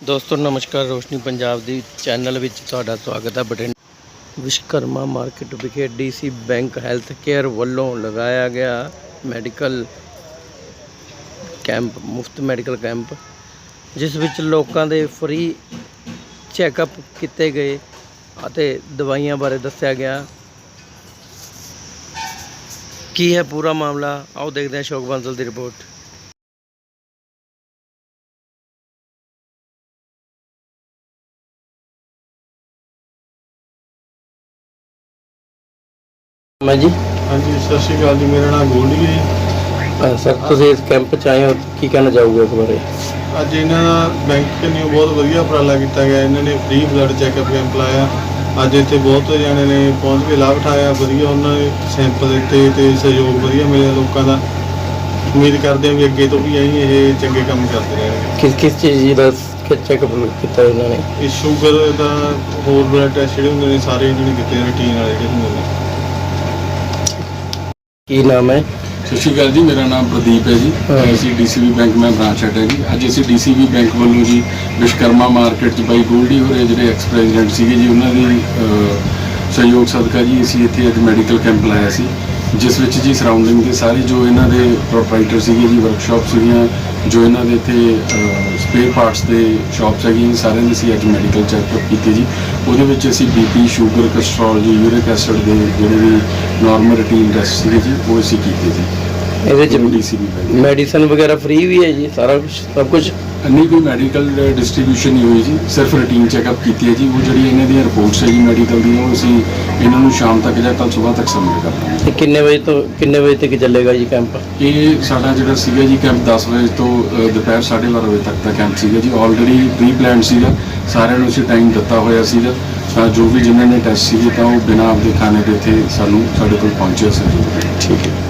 ਦੋਸਤੋ, ਨਮਸਕਾਰ। ਰੋਸ਼ਨੀ ਪੰਜਾਬ ਦੀ ਚੈਨਲ ਵਿੱਚ ਤੁਹਾਡਾ ਸਵਾਗਤ ਹੈ। ਬਠਿੰਡਾ ਵਿਸ਼ਕਰਮਾ ਮਾਰਕੀਟ ਵਿਖੇ ਡੀਸੀ ਬੈਂਕ ਹੈਲਥ ਕੇਅਰ ਵੱਲੋਂ ਲਗਾਇਆ ਗਿਆ ਮੈਡੀਕਲ ਕੈਂਪ, ਮੁਫਤ ਮੈਡੀਕਲ ਕੈਂਪ, ਜਿਸ ਵਿੱਚ ਲੋਕਾਂ ਦੇ ਫ੍ਰੀ ਚੈੱਕਅਪ ਕੀਤੇ ਗਏ ਅਤੇ ਦਵਾਈਆਂ ਬਾਰੇ ਦੱਸਿਆ ਗਿਆ। ਕੀ ਹੈ ਪੂਰਾ ਮਾਮਲਾ? ਆਓ ਦੇਖਦੇ ਹਾਂ ਅਸ਼ੋਕ ਬਾਂਸਲ ਦੀ ਰਿਪੋਰਟ। ਮੈਂ ਜੀ। ਹਾਂਜੀ ਸਤਿ ਸ਼੍ਰੀ ਅਕਾਲ ਜੀ ਮੇਰਾ ਨਾਮ ਗੋਲਡੀ ਹੈ ਜੀ। ਅ, ਸਰ ਤੁਸੀਂ ਇਸ ਕੈਂਪ 'ਚ ਆਏ ਹੋ ਕੀ ਕਹਿਣਾ ਚਾਹੋਗੇ ਇਸ ਬਾਰੇ? ਅੱਜ ਇਹਨਾਂ ਦਾ ਬੈਂਕ ਕਨਿਓ ਬਹੁਤ ਵਧੀਆ ਉਪਰਾਲਾ ਕੀਤਾ ਗਿਆ ਇਹਨਾਂ ਨੇ ਫ੍ਰੀ ਬਲੱਡ ਚੈੱਕਅਪ ਕੈਂਪ ਲਾਇਆ। ਅੱਜ ਇੱਥੇ ਬਹੁਤ ਜਣੇ ਨੇ ਪਹੁੰਚ ਕੇ ਲਾਭ ਉਠਾਇਆ ਵਧੀਆ ਉਹਨਾਂ ਨੇ ਸੈਂਪਲ ਦਿੱਤੇ ਤੇ ਸਹਿਯੋਗ ਵਧੀਆ ਮਿਲਿਆ ਲੋਕਾਂ ਦਾ। ਉਮੀਦ ਕਰਦੇ ਹਾਂ ਵੀ ਅੱਗੇ ਤੋਂ ਵੀ ਅਸੀਂ ਇਹ ਚੰਗੇ ਕੰਮ ਕਰਦੇ ਰਹਿਣਗੇ। ਕਿਸ ਕਿਸ ਚੀਜ਼ ਦਾ ਚੈੱਕਅਪ ਕੀਤਾ ਇਹਨਾਂ ਨੇ? ਇਹ ਸ਼ੂਗਰ ਦਾ ਹੋਰ ਬਲੱਡ ਟੈਸਟ ਜਿਹੜੇ ਹੁੰਦੇ ਨੇ ਸਾਰੇ ਜਿਹੜੇ ਕੀਤੇ ਰੂਟੀਨ ਵਾਲੇ ਜਿਹੜੇ ਹੁੰਦੇ ਨੇ। ਕੀ ਨਾਮ ਹੈ? ਸਤਿ ਸ਼੍ਰੀ ਅਕਾਲ ਜੀ ਮੇਰਾ ਨਾਮ ਪ੍ਰਦੀਪ ਹੈ ਜੀ। ਹਾਂ। ਅਸੀਂ ਡੀਸੀਬੀ ਬੈਂਕ ਮੈਂ ਬ੍ਰਾਂਚ ਹੈਡ ਹੈ ਜੀ। ਅੱਜ ਅਸੀਂ ਡੀਸੀਬੀ ਬੈਂਕ ਵੱਲੋਂ ਜੀ ਵਿਸ਼ਕਰਮਾ ਮਾਰਕੀਟ 'ਚ ਬਾਈ ਗੋਲਡੀ ਹੋਰੇ ਜਿਹੜੇ ਐਕਸ ਪ੍ਰੈਜ਼ੀਡੈਂਟ ਸੀਗੇ ਜੀ ਉਹਨਾਂ ਦੀ ਸਹਿਯੋਗ ਸਦਕਾ ਜੀ ਅਸੀਂ ਇੱਥੇ ਅੱਜ ਮੈਡੀਕਲ ਕੈਂਪ ਲਾਇਆ ਸੀ ਜਿਸ ਵਿੱਚ ਜੀ ਸਰਾਊਂਡਿੰਗ ਦੇ ਸਾਰੇ ਜੋ ਇਹਨਾਂ ਦੇ ਪ੍ਰੋਪਰਾਈਟਰ ਸੀਗੇ ਜੀ ਵਰਕਸ਼ਾਪ ਸੀਗੀਆਂ ਜੋ ਇਹਨਾਂ ਦੇ ਇੱਥੇ ਸਪੇਅਰ ਪਾਰਟਸ ਦੇ ਸ਼ਾਪਸ ਹੈਗੀਆਂ ਸਾਰਿਆਂ ਦੀ ਅਸੀਂ ਅੱਜ ਮੈਡੀਕਲ ਚੈੱਕਅਪ ਕੀਤੀ ਜੀ। ਉਹਦੇ ਵਿੱਚ ਅਸੀਂ ਬੀਪੀ ਸ਼ੂਗਰ ਕੋਲੇਸਟ੍ਰੋਲ ਜੀ ਯੂਰਿਕ ਐਸਿਡ ਦੇ ਜਿਹੜੇ ਵੀ ਨਾਰਮਲ ਰੂਟੀਨ ਟੈਸਟ ਸੀਗੇ ਜੀ, ਉਹ ਅਸੀਂ ਕੀਤੇ ਜੀ। ਇਹਦੇ 'ਚ ਮੈਡੀਸਨ ਵਗੈਰਾ ਫ੍ਰੀ ਵੀ ਹੈ ਜੀ ਸਾਰਾ ਕੁਝ ਸਭ ਕੁਝ ਨਹੀਂ ਕੋਈ ਮੈਡੀਕਲ ਡਿਸਟ੍ਰੀਬਿਊਸ਼ਨ ਨਹੀਂ ਹੋਈ ਜੀ। ਸਿਰਫ ਰੂਟੀਨ ਚੈੱਕਅਪ ਕੀਤੀ ਹੈ ਜੀ। ਉਹ ਜਿਹੜੀ ਇਹਨਾਂ ਦੀਆਂ ਰਿਪੋਰਟਸ ਹੈ ਜੀ ਮੈਡੀਕਲ ਦੀਆਂ ਉਹ ਅਸੀਂ ਇਹਨਾਂ ਨੂੰ ਸ਼ਾਮ ਤੱਕ ਜਾਂ ਕੱਲ ਸਵੇਰ ਤੱਕ ਸਬਮਿਟ ਕਰ ਦਾਂਗੇ। ਤੇ ਕਿੰਨੇ ਵਜੇ ਤੋਂ ਕਿੰਨੇ ਵਜੇ ਤੱਕ ਚੱਲੇਗਾ ਜੀ ਕੈਂਪ ਇਹ ਸਾਡਾ ਜਿਹੜਾ ਸੀਗਾ ਜੀ ਕੈਂਪ 10 ਵਜੇ ਤੋਂ ਦੁਪਹਿਰ 12:30 ਵਜੇ ਤੱਕ ਦਾ ਕੈਂਪ ਸੀਗਾ ਜੀ। ਆਲਰੇਡੀ ਪ੍ਰੀ ਪਲਾਨ ਸੀਗਾ। ਸਾਰਿਆਂ ਨੂੰ ਅਸੀਂ ਟਾਈਮ ਦਿੱਤਾ ਹੋਇਆ ਸੀਗਾ। ਤਾਂ ਜੋ ਵੀ ਜਿਨ੍ਹਾਂ ਨੇ ਟੈਸਟ ਸੀਗੇ ਤਾਂ ਉਹ ਬਿਨਾਂ ਆਪਦੇ ਖਾਣੇ ਦੇ ਇੱਥੇ ਸਾਨੂੰ ਸਾਡੇ ਕੋਲ ਪਹੁੰਚੇ ਸੀ। ਠੀਕ ਹੈ।